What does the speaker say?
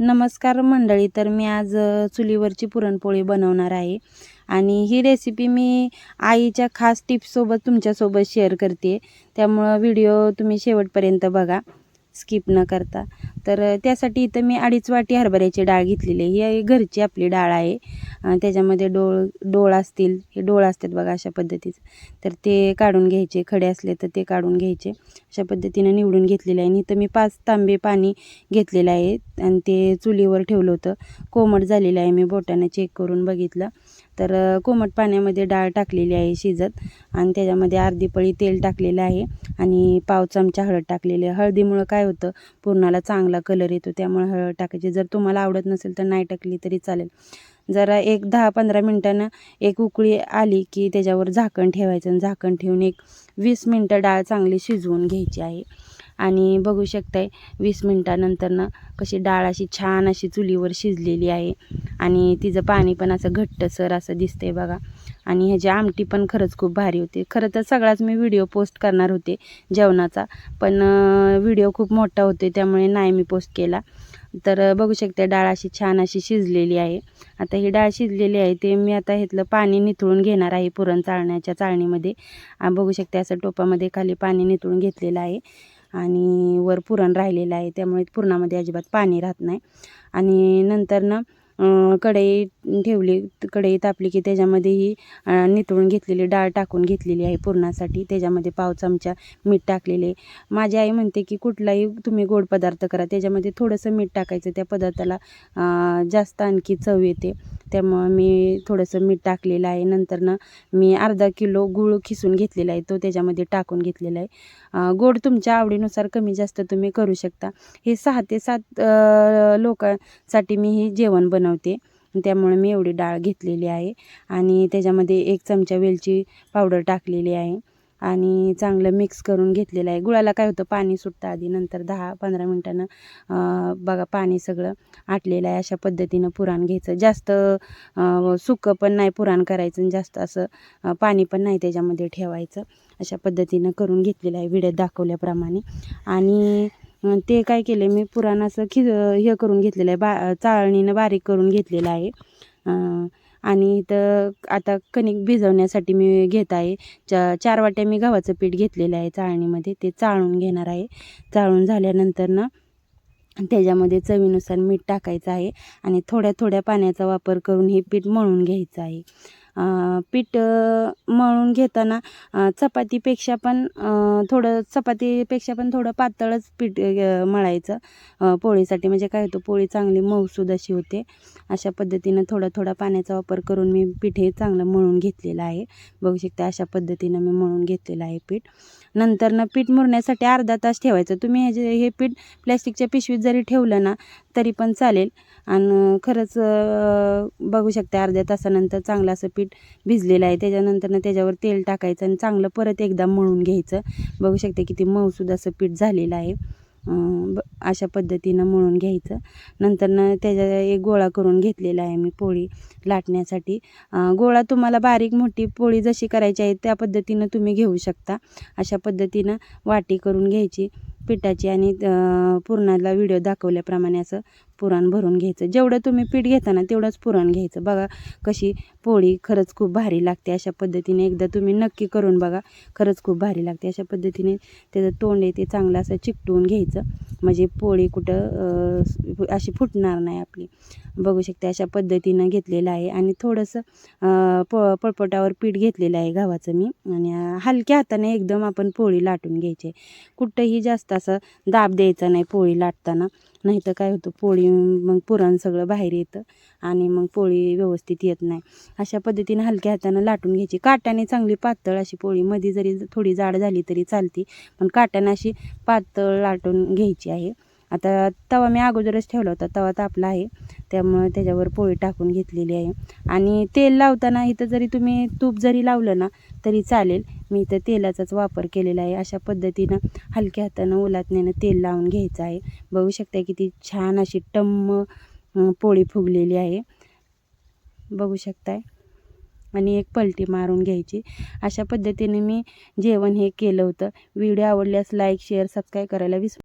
नमस्कार मंडळी तर मी आज चुलीवरची पुरणपोळी बनवणार आहे. आणि ही रेसिपी मी आईच्या खास टिप्ससोबत तुमच्यासोबत शेअर करते. त्यामुळं व्हिडिओ तुम्ही शेवटपर्यंत बघा. स्किप न करता. तर त्यासाठी इथं मी अडीच वाटी हरभऱ्याची डाळ घेतलेली आहे. ही घरची आपली डाळ आहे. त्याच्यामध्ये डोळ डोळ असतील हे डोळ असतात बघा अशा पद्धतीचं. तर ते काढून घ्यायचे. खडे असले तर ते काढून घ्यायचे. अशा पद्धतीनं निवडून घेतलेलं आहे. आणि इथं मी पाच तांबे पाणी घेतलेलं आहे आणि ते चुलीवर ठेवलं होतं. कोमट झालेलं आहे. मी बोटाने चेक करून बघितलं. तर कोमट पाण्यामध्ये डाळ टाकलेली आहे शिजत आणि त्याच्यामध्ये अर्धी पळी तेल टाकलेलं आहे आणि पाव चमचा हळद टाकलेली आहे. हळदीमुळं काय होतं? पुरणाला चांगला कलर येतो. त्यामुळे हळद टाकायची. जर तुम्हाला आवडत नसेल तर नाही टाकली तरी चालेल. जरा एक दहा पंधरा मिनटानं एक उकळी आली की त्याच्यावर झाकण ठेवायचं आणि झाकण ठेवून एक वीस मिनटं डाळ चांगली शिजवून घ्यायची आहे. आणि बघू शकताय वीस मिनटानंतरनं कशी डाळ अशी छान अशी चुलीवर शिजलेली आहे. आणि तिचं पाणी पण असं घट्टसर असं दिसतंय बघा. आणि ह्याची आमटी पण खरंच खूप भारी होती. खरं तर सगळाच मी व्हिडिओ पोस्ट करणार होते जेवणाचा पण व्हिडिओ खूप मोठा होते त्यामुळे नाही मी पोस्ट केला. तर बघू शकते डाळ अशी छान अशी शिजलेली आहे. आता ही डाळ शिजलेली आहे ते मी आता ह्यातलं पाणी निथळून घेणार आहे पुरण चाळण्याच्या चाळणीमध्ये. बघू शकते असं टोपामध्ये खाली पाणी निथळून घेतलेलं आहे आणि वर पुरण राहिलेलं आहे त्यामुळे पुरणामध्ये अजिबात पाणी राहत नाही. आणि नंतर ना कढई ठेवली. कढई तापली की त्याच्यामध्ये ही नितळून घेतलेली डाळ टाकून घेतलेली आहे पुरणासाठी. त्याच्यामध्ये पाव चमचा मीठ टाकलेले. माझी आई म्हणते की कुठलाही तुम्ही गोड पदार्थ करा. त्याच्यामध्ये थोडंसं मीठ टाकायचं. त्या पदार्थाला जास्त आणखी चव येते. त्यामुळं मी थोडंसं मीठ टाकलेलं आहे. नंतरनं मी अर्धा किलो गूळ खिसून घेतलेला आहे. तो त्याच्यामध्ये टाकून घेतलेला आहे. गोड तुमच्या आवडीनुसार कमी जास्त तुम्ही करू शकता. हे सहा ते सात लोकांसाठी मी हे जेवण बनवते. त्यामुळे मी एवढी डाळ घेतलेली आहे. आणि त्याच्यामध्ये एक चमचा वेलची पावडर टाकलेली आहे. आणि चांगलं मिक्स करून घेतलेलं आहे. गुळाला काय होतं पाणी सुटतं आधी नंतर दहा पंधरा मिनटानं बघा पाणी सगळं आटलेलं आहे. अशा पद्धतीनं पुराण घ्यायचं. जास्त सुकं पण नाही पुराण करायचं आणि जास्त असं पाणी पण नाही त्याच्यामध्ये ठेवायचं. अशा पद्धतीनं करून घेतलेलं आहे. व्हिडिओत दाखवल्याप्रमाणे. आणि ते काय केले मी पुराण असं खि हे करून घेतलेलं आहे बा चाळणीनं बारीक करून घेतलेलं आहे. आणि इथं आता कणिक भिजवण्यासाठी मी घेत आहे. चा चार वाट्या मी गव्हाचं पीठ घेतलेलं आहे चाळणीमध्ये ते चाळून घेणार आहे. चाळून झाल्यानंतर ना त्याच्यामध्ये चवीनुसार मीठ टाकायचं आहे आणि थोड्या थोड्या पाण्याचा वापर करून हे पीठ मळून घ्यायचं आहे. पीठ मळून घेताना चपातीपेक्षा पण थोडं चपातीपेक्षा पण थोडं पातळच पीठ मळायचं पोळीसाठी. म्हणजे काय होतं पोळी चांगली मऊसूद अशी होते. अशा पद्धतीनं थोडा थोडा पाण्याचा वापर करून मी पीठ हे चांगलं मळून घेतलेलं आहे. बघू शकता अशा पद्धतीनं मी मळून घेतलेलं आहे पीठ. नंतरनं पीठ मुरण्यासाठी अर्धा तास ठेवायचं. तुम्ही हे जे हे पीठ प्लॅस्टिकच्या पिशवीत जरी ठेवलं ना तरी पण चालेल. आणि खरंच बघू शकते अर्ध्या तासानंतर चांगलं असं पीठ भिजलेलं आहे. त्याच्यानंतरनं त्याच्यावर तेल टाकायचं आणि चांगलं परत एकदा मळून घ्यायचं. बघू शकते किती मऊसूद असं पीठ झालेलं आहे. ब अशा पद्धतीनं मळून घ्यायचं. नंतरनं त्याच्या एक गोळा करून घेतलेला आहे मी पोळी लाटण्यासाठी. गोळा तुम्हाला बारीक मोठी पोळी जशी करायची आहे त्या पद्धतीनं तुम्ही घेऊ शकता. अशा पद्धतीनं वाटी करून घ्यायची. पिठाची आणि अं, पुरणाला व्हिडिओ दाखवल्याप्रमाणे असं पुरण भरून घ्यायचं. जेवढं तुम्ही पीठ घेता ना तेवढंच पुरण घ्यायचं. बघा कशी पोळी खरंच खूप भारी लागते अशा पद्धतीने. एकदा तुम्ही नक्की करून बघा खरंच खूप भारी लागते अशा पद्धतीने. त्याचं तोंड आहे ते चांगलं असं चिकटवून घ्यायचं. म्हणजे पोळी कुठं अशी फुटणार नाही आपली. बघू शकते अशा पद्धतीनं घेतलेलं आहे. आणि थोडंसं प पळपटावर पीठ घेतलेलं आहे गव्हाचं मी. आणि हलक्या हाताने एकदम आपण पोळी लाटून घ्यायची कुठंही जास्त असं दाब द्यायचा नाही पोळी लाटताना. नाही तर काय होतं पोळी मग पुरण सगळं बाहेर येतं आणि मग पोळी व्यवस्थित येत नाही. अशा पद्धतीने हलक्या हातानं लाटून घ्यायची. काट्याने चांगली पातळ अशी पोळी मध्ये जरी थोडी जाड झाली तरी चालती पण काट्याने अशी पातळ लाटून घ्यायची आहे. आता तवा मी अगोदरच ठेवला होता. तवा तापला आहे. त्यामुळे त्याच्यावर पोळी टाकून घेतलेली आहे. आणि तेल लावताना इथं जरी तुम्ही तूप जरी लावलं ना तरी चालेल. मी इथं तेलाचाच वापर केलेला आहे. अशा पद्धतीनं हलक्या हातानं ओलातण्यानं तेल लावून घ्यायचं आहे. बघू शकता किती छान अशी टम्म पोळी फुगलेली आहे. बघू शकताय. आणि एक पलटी मारून घ्यायची. अशा पद्धतीने मी जेवण हे केलं होतं. व्हिडिओ आवडल्यास लाईक शेअर सबस्क्राईब करायला विसरू